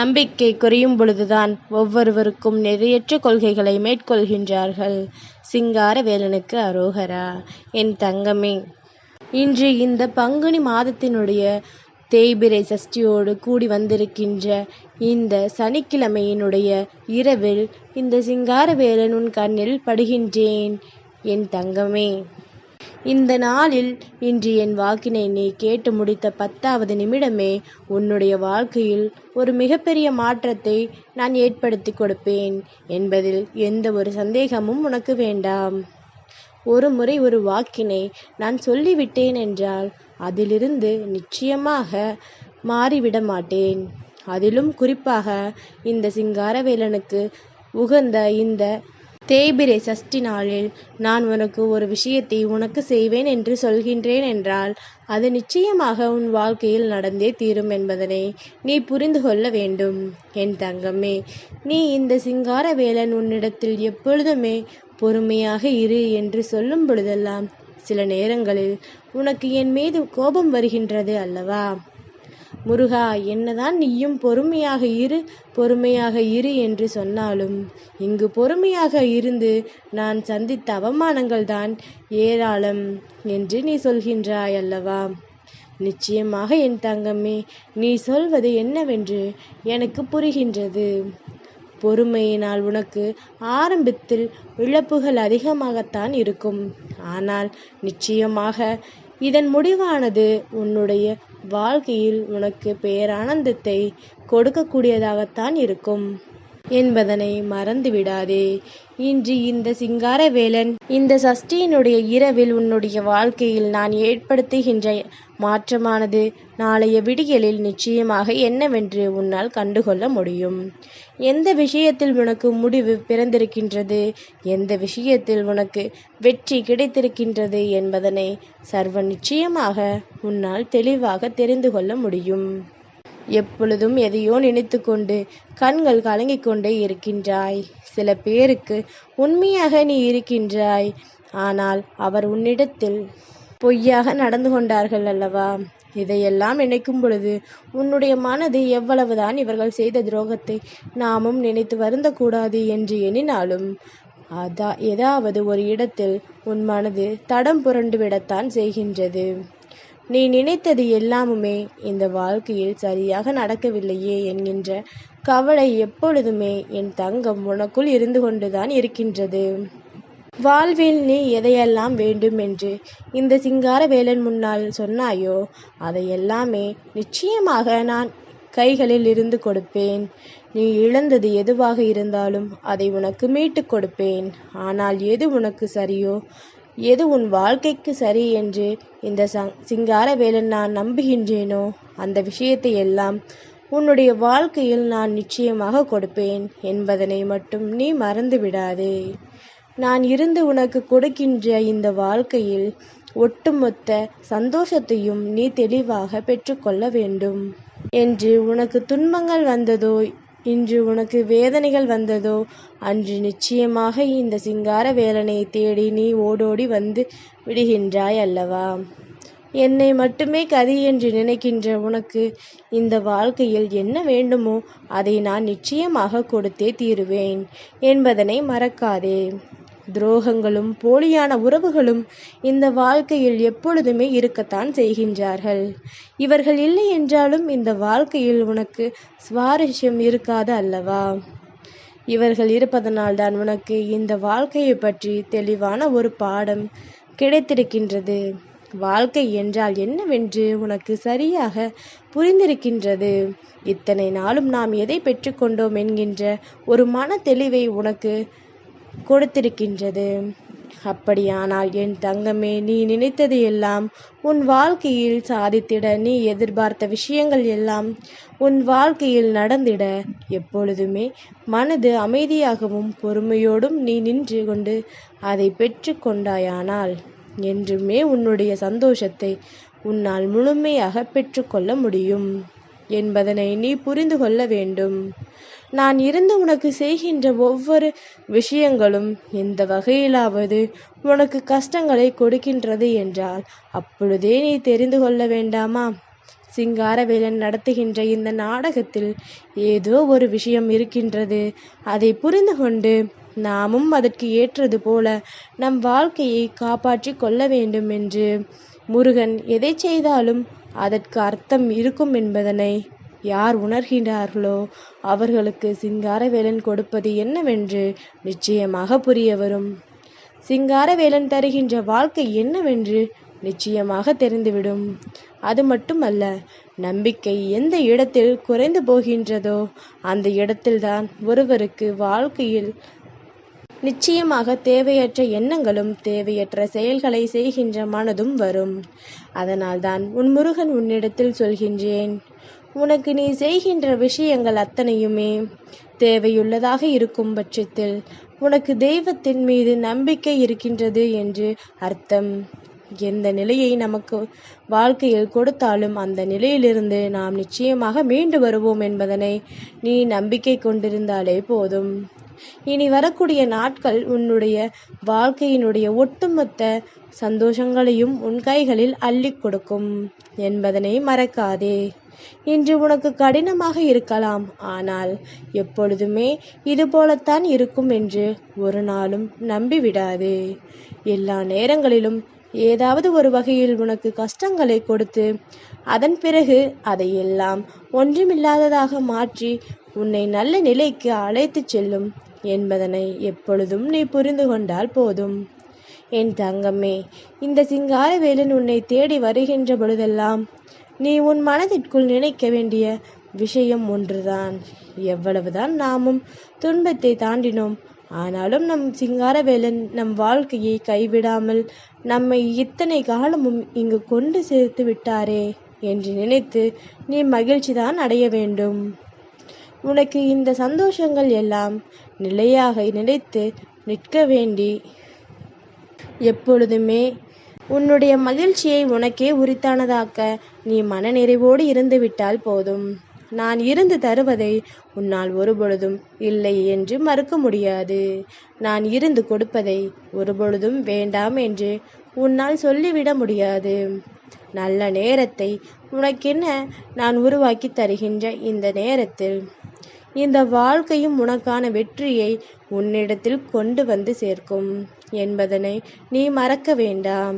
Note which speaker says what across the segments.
Speaker 1: நம்பிக்கை குறையும் பொழுதுதான் ஒவ்வொருவருக்கும் நிறையற்ற கொள்கைகளை மேற்கொள்கின்றார்கள். சிங்காரவேலனுக்கு அரோகரா. என் தங்கமே இன்று இந்த பங்குனி மாதத்தினுடைய தேய்பிறை சஷ்டியோடு கூடி வந்திருக்கின்ற இந்த சனிக்கிழமையினுடைய இரவில் இந்த சிங்காரவேலன் உன் கண்ணில் படுகின்றேன். என் தங்கமே இந்த நாளில் இன்று என் வாக்கினை நீ கேட்டு முடித்த பத்தாவது நிமிடமே உன்னுடைய வாழ்க்கையில் ஒரு மிகப்பெரிய மாற்றத்தை நான் ஏற்படுத்திக் கொடுப்பேன் என்பதில் எந்த ஒரு சந்தேகமும் உனக்கு வேண்டாம். ஒரு முறை ஒரு வாக்கினை நான் சொல்லிவிட்டேன் என்றால் அதிலிருந்து நிச்சயமாக மாறிவிட மாட்டேன். அதிலும் குறிப்பாக இந்த சிங்காரவேலனுக்கு உகந்த இந்த தேய்பிறை சஷ்டி நாளில் நான் உனக்கு ஒரு விஷயத்தை உனக்கு செய்வேன் என்று சொல்கின்றேன் என்றால் அது நிச்சயமாக உன் வாழ்க்கையில் நடந்தே தீரும் என்பதனை நீ புரிந்து கொள்ள வேண்டும். என் தங்கமே நீ இந்த சிங்கார வேலன் உன்னிடத்தில் எப்பொழுதுமே பொறுமையாக இரு என்று சொல்லும் பொழுதெல்லாம் சில நேரங்களில் உனக்கு என் மீது கோபம் வருகின்றது அல்லவா? முருகா என்னதான் நீயும் பொறுமையாக இரு பொறுமையாக இரு என்று சொன்னாலும் இங்கு பொறுமையாக இருந்து நான் சந்தித்த அவமானங்கள் தான் ஏராளம் என்று நீ சொல்கின்றாய் அல்லவா? நிச்சயமாக என் தங்கமே நீ சொல்வது என்னவென்று எனக்கு புரிகின்றது. பொறுமையினால் உனக்கு ஆரம்பத்தில் இழப்புகள் அதிகமாகத்தான் இருக்கும். ஆனால் நிச்சயமாக இதன் முடிவானது உன்னுடைய வாழ்க்கையில் உனக்கு பேரானந்தத்தை கொடுக்கக்கூடியதாகத்தான் இருக்கும். என்பதனை மறந்துவிடாதே. இன்று இந்த சிங்காரவேலன் இந்த சஷ்டியினுடைய இரவில் உன்னுடைய வாழ்க்கையில் நான் ஏற்படுத்துகின்ற மாற்றமானது நாளைய விடியலில் நிச்சயமாக என்னவென்று உன்னால் கண்டுகொள்ள முடியும். எந்த விஷயத்தில் உனக்கு முடிவு பிறந்திருக்கின்றது எந்த விஷயத்தில் உனக்கு வெற்றி கிடைத்திருக்கின்றது என்பதனை சர்வ நிச்சயமாக உன்னால் தெளிவாக தெரிந்து கொள்ள முடியும். எப்பொழுதும் எதையோ நினைத்துக்கொண்டு கண்கள் கலங்கிக் கொண்டே இருக்கின்றாய். சில பேருக்கு உண்மையாக நீ இருக்கின்றாய். ஆனால் அவர் உன்னிடத்தில் பொய்யாக நடந்து கொண்டார்கள் அல்லவா? இதையெல்லாம் நினைக்கும் பொழுது உன்னுடைய மனது எவ்வளவுதான் இவர்கள் செய்த துரோகத்தை நாமும் நினைத்து வருந்தக்கூடாது என்று எண்ணினாலும் அதா ஏதாவது ஒரு இடத்தில் உன் மனது தடம் புரண்டு விடத்தான் செய்கின்றது. நீ நினைத்தது எல்லாமுமே இந்த வாழ்க்கையில் சரியாக நடக்கவில்லையே என்கின்ற கவலை எப்பொழுதுமே என் தங்கம் உனக்குள் இருந்து கொண்டுதான் இருக்கின்றது. வாழ்வில் நீ எதையெல்லாம் வேண்டும் என்று இந்த சிங்கார வேலன் முன்னால் சொன்னாயோ அதையெல்லாமே நிச்சயமாக நான் கைகளில் இருந்து கொடுப்பேன். நீ இழந்தது எதுவாக இருந்தாலும் அதை உனக்கு மீட்டுக் கொடுப்பேன். ஆனால் எது உனக்கு சரியோ எது உன் வாழ்க்கைக்கு சரி என்று இந்த சிங்காரவேலன் நான் நம்புகின்றேனோ அந்த விஷயத்தை எல்லாம் உன்னுடைய வாழ்க்கையில் நான் நிச்சயமாக கொடுப்பேன் என்பதனை மட்டும் நீ மறந்து விடாதே. நான் இருந்து உனக்கு கொடுக்கின்ற இந்த வாழ்க்கையில் ஒட்டுமொத்த சந்தோஷத்தையும் நீ தெளிவாக பெற்றுக்கொள்ள வேண்டும். என்று உனக்கு துன்பங்கள் வந்ததோ இன்று உனக்கு வேதனைகள் வந்ததோ அன்று நிச்சயமாக இந்த சிங்கார வேலனை தேடி நீ ஓடோடி வந்து விடுகின்றாய் அல்லவா? என்னை மட்டுமே கதி என்று நினைக்கின்ற உனக்கு இந்த வாழ்க்கையில் என்ன வேண்டுமோ அதை நான் நிச்சயமாக கொடுத்தே தீருவேன் என்பதனை மறக்காதே. துரோகங்களும் போலியான உறவுகளும் இந்த வாழ்க்கையில் எப்பொழுதுமே இருக்கத்தான் செய்கின்றார்கள். இவர்கள் இல்லை என்றாலும் இந்த வாழ்க்கையில் உனக்கு சுவாரஸ்யம் இருக்காது அல்லவா? இவர்கள் இருப்பதனால்தான் உனக்கு இந்த வாழ்க்கையை பற்றி தெளிவான ஒரு பாடம் கிடைத்திருக்கின்றது. வாழ்க்கை என்றால் என்னவென்று உனக்கு சரியாக புரிந்திருக்கின்றது. இத்தனை நாளும் நாம் எதை பெற்றுக்கொண்டோம் என்கின்ற ஒரு மன தெளிவை உனக்கு கொடுத்திருக்கின்றது. அப்படியானால் என் தங்கமே நீ நினைத்தது எல்லாம் உன் வாழ்க்கையில் சாதித்திட நீ எதிர்பார்த்த விஷயங்கள் எல்லாம் உன் வாழ்க்கையில் நடந்திட எப்பொழுதுமே மனது அமைதியாகவும் பொறுமையோடும் நீ நின்று கொண்டு அதை பெற்று கொண்டாயானால் என்றுமே உன்னுடைய சந்தோஷத்தை உன்னால் முழுமையாக பெற்றுக்கொள்ள முடியும் என்பதனை நீ புரிந்து கொள்ள வேண்டும். நான் இருந்து உனக்கு செய்கின்ற ஒவ்வொரு விஷயங்களும் எந்த வகையிலாவது உனக்கு கஷ்டங்களை கொடுக்கின்றது என்றால் அப்பொழுதே நீ தெரிந்து கொள்ள வேண்டாமா? சிங்காரவேலன் நடத்துகின்ற இந்த நாடகத்தில் ஏதோ ஒரு விஷயம் இருக்கின்றது அதை புரிந்து கொண்டு நாமும் அதற்கு ஏற்றது போல நம் வாழ்க்கையை காப்பாற்றிக் கொள்ள வேண்டும் என்று முருகன் எதை செய்தாலும் அதற்கு அர்த்தம் இருக்கும் என்பதனை யார் உணர்கின்றார்களோ அவர்களுக்கு சிங்காரவேலன் கொடுப்பது என்னவென்று நிச்சயமாக புரிய வரும். சிங்காரவேலன் தருகின்ற வாழ்க்கை என்னவென்று நிச்சயமாக தெரிந்துவிடும். அது மட்டுமல்ல நம்பிக்கை எந்த இடத்தில் குறைந்து போகின்றதோ அந்த இடத்தில்தான் ஒருவருக்கு வாழ்க்கையில் நிச்சயமாக தேவையற்ற எண்ணங்களும் தேவையற்ற செயல்களை செய்கின்ற மனதும் வரும். அதனால்தான் உன் முருகன் உன்னிடத்தில் சொல்கின்றேன் உனக்கு நீ செய்கின்ற விஷயங்கள் அத்தனையுமே தேவையுள்ளதாக இருக்கும் பட்சத்தில் உனக்கு தெய்வத்தின் மீது நம்பிக்கை இருக்கின்றது என்று அர்த்தம். எந்த நிலையை நமக்கு வாழ்க்கையில் கொடுத்தாலும் அந்த நிலையிலிருந்து நாம் நிச்சயமாக மீண்டு வருவோம் என்பதனை நீ நம்பிக்கை கொண்டிருந்தாலே போதும். இனி வரக்கூடிய நாட்கள் உன்னுடைய வாழ்க்கையினுடைய ஒட்டுமொத்த சந்தோஷங்களையும் உன் கைகளில் அள்ளிக் கொடுக்கும் என்பதனை மறக்காதே. இன்று உனக்கு கடினமாக இருக்கலாம். ஆனால் எப்பொழுதுமே இது போலத்தான் இருக்கும் என்று ஒரு நாளும் நம்பிவிடாதே. எல்லா நேரங்களிலும் ஏதாவது ஒரு வகையில் உனக்கு கஷ்டங்களை கொடுத்து அதன் பிறகு அதையெல்லாம் ஒன்றுமில்லாததாக மாற்றி உன்னை நல்ல நிலைக்கு அழைத்துச் செல்லும் என்பதனை எப்பொழுதும் நீ புரிந்து கொண்டால் போதும். என் தங்கமே இந்த சிங்காரவேலன் உன்னை தேடி வருகின்ற பொழுதெல்லாம் நீ உன் மனதிற்குள் நினைக்க வேண்டிய விஷயம் ஒன்றுதான். எவ்வளவுதான் நாமும் துன்பத்தை தாண்டினோம் ஆனாலும் நம் சிங்காரவேலன் நம் வாழ்க்கையை கைவிடாமல் நம்மை இத்தனை காலமும் இங்கு கொண்டு சேர்த்து விட்டாரே என்று நினைத்து நீ மகிழ்ச்சிதான் அடைய வேண்டும். உனக்கு இந்த சந்தோஷங்கள் எல்லாம் நிலையாக நினைத்து நிற்க வேண்டி. எப்பொழுதுமே உன்னுடைய மகிழ்ச்சியை உனக்கே உரித்தானதாக்க நீ மனநிறைவோடு இருந்துவிட்டால் போதும். நான் இருந்து தருவதை உன்னால் ஒருபொழுதும் இல்லை என்று மறுக்க முடியாது. நான் இருந்து கொடுப்பதை ஒருபொழுதும் வேண்டாம் என்று உன்னால் சொல்லிவிட முடியாது. நல்ல நேரத்தை உனக்கென்ன நான் உருவாக்கி தருகின்ற இந்த நேரத்தில்? இந்த வாழ்க்கையும் உனக்கான வெற்றியை உன்னிடத்தில் கொண்டு வந்து சேர்க்கும் என்பதனை நீ மறக்க வேண்டாம்.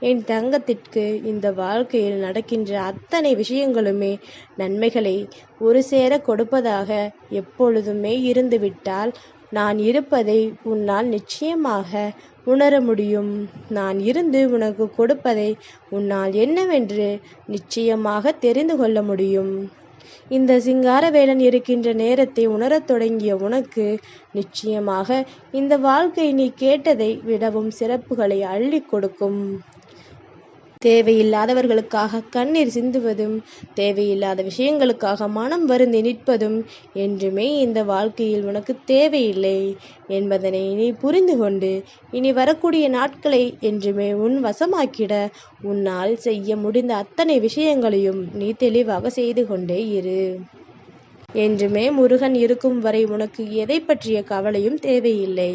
Speaker 1: என் தங்கத்திற்கு இந்த வாழ்க்கையில் நடக்கின்ற அத்தனை விஷயங்களுமே நன்மைகளை ஒரு சேர கொடுப்பதாக எப்பொழுதுமே இருந்துவிட்டால் நான் இருப்பதை உன்னால் நிச்சயமாக உணர முடியும். நான் இருந்து உனக்கு கொடுப்பதை உன்னால் என்னவென்று நிச்சயமாக தெரிந்து கொள்ள முடியும். இந்த சிங்காரவேலன் இருக்கின்ற நேரத்தை உணரத் தொடங்கிய உனக்கு நிச்சயமாக இந்த வாழ்க்கை நீ கேட்டதை விடவும் சிறப்புகளை அள்ளிக் கொடுக்கும். தேவையில்லாதவர்களுக்காக கண்ணீர் சிந்துவதும் தேவையில்லாத விஷயங்களுக்காக மனம் வருந்தி நிற்பதும் என்றுமே இந்த வாழ்க்கையில் உனக்கு தேவையில்லை என்பதனை நீ புரிந்து கொண்டு இனி வரக்கூடிய நாட்களை என்றுமே உன் வசமாக்கிட உன்னால் செய்ய முடிந்த அத்தனை விஷயங்களையும் நீ தெளிவாக செய்து கொண்டே இரு. என்றுமே முருகன் இருக்கும் வரை உனக்கு எதை பற்றிய கவலையும் தேவையில்லை.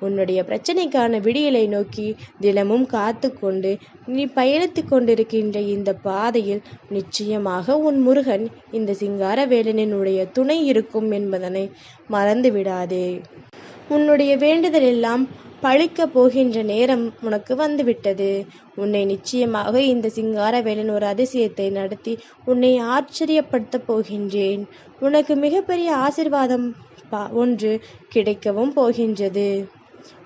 Speaker 1: உன்னுடைய பிரச்சனைக்கான விடியலை நோக்கி தினமும் காத்து கொண்டு நீ பயணித்து கொண்டிருக்கின்ற இந்த பாதையில் நிச்சயமாக உன் முருகன் இந்த சிங்கார வேலனினுடைய துணை இருக்கும் என்பதனை மறந்து விடாதே உன்னுடைய வேண்டுதல் எல்லாம் பழிக்கப் போகின்ற நேரம் உனக்கு வந்துவிட்டது. உன்னை நிச்சயமாக இந்த சிங்காரவேலன் ஒரு அதிசயத்தை நடத்தி உன்னை ஆச்சரியப்படுத்தப் போகின்றேன். உனக்கு மிகப்பெரிய ஆசிர்வாதம் ஒன்று கிடைக்கவும் போகின்றது.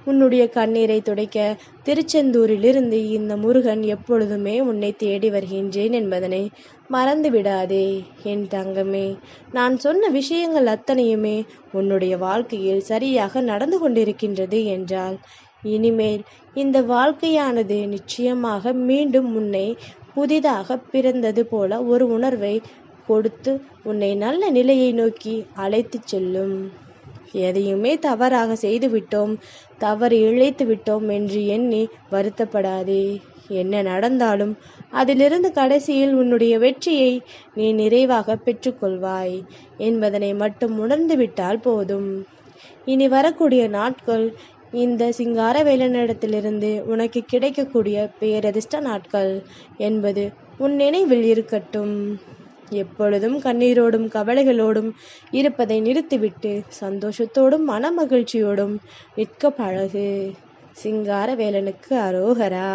Speaker 1: உன்னுடைய கண்ணீரை துடைக்க திருச்செந்தூரிலிருந்து இந்த முருகன் எப்பொழுதுமே உன்னை தேடி வருகின்றேன் என்பதனை மறந்து விடாதே என் தங்கமே. நான் சொன்ன விஷயங்கள் அத்தனையுமே உன்னுடைய வாழ்க்கையில் சரியாக நடந்து கொண்டிருக்கின்றது என்றால் இனிமேல் இந்த வாழ்க்கையானது நிச்சயமாக மீண்டும் உன்னை புதிதாக பிறந்தது போல ஒரு உணர்வை கொடுத்து உன்னை நல்ல நிலையை நோக்கி அழைத்துச் செல்லும். எதையுமே தவறாக செய்துவிட்டோம் தவறு இழைத்து விட்டோம் என்று எண்ணி வருத்தப்படாதே. என்ன நடந்தாலும் அதிலிருந்து கடைசியில் உன்னுடைய வெற்றியை நீ நிறைவாக பெற்றுக்கொள்வாய் என்பதனை மட்டும் உணர்ந்துவிட்டால் போதும். இனி வரக்கூடிய நாட்கள் இந்த சிங்கார வேலனிடத்திலிருந்து உனக்கு கிடைக்கக்கூடிய பேரதிர்ஷ்ட நாட்கள் என்பது உன் நினைவில் இருக்கட்டும். எப்பொழுதும் கண்ணீரோடும் கவலைகளோடும் இருப்பதை நிறுத்திவிட்டு சந்தோஷத்தோடும் மன மகிழ்ச்சியோடும் நிற்க பழகு. சிங்கார வேலனுக்கு அரோகரா.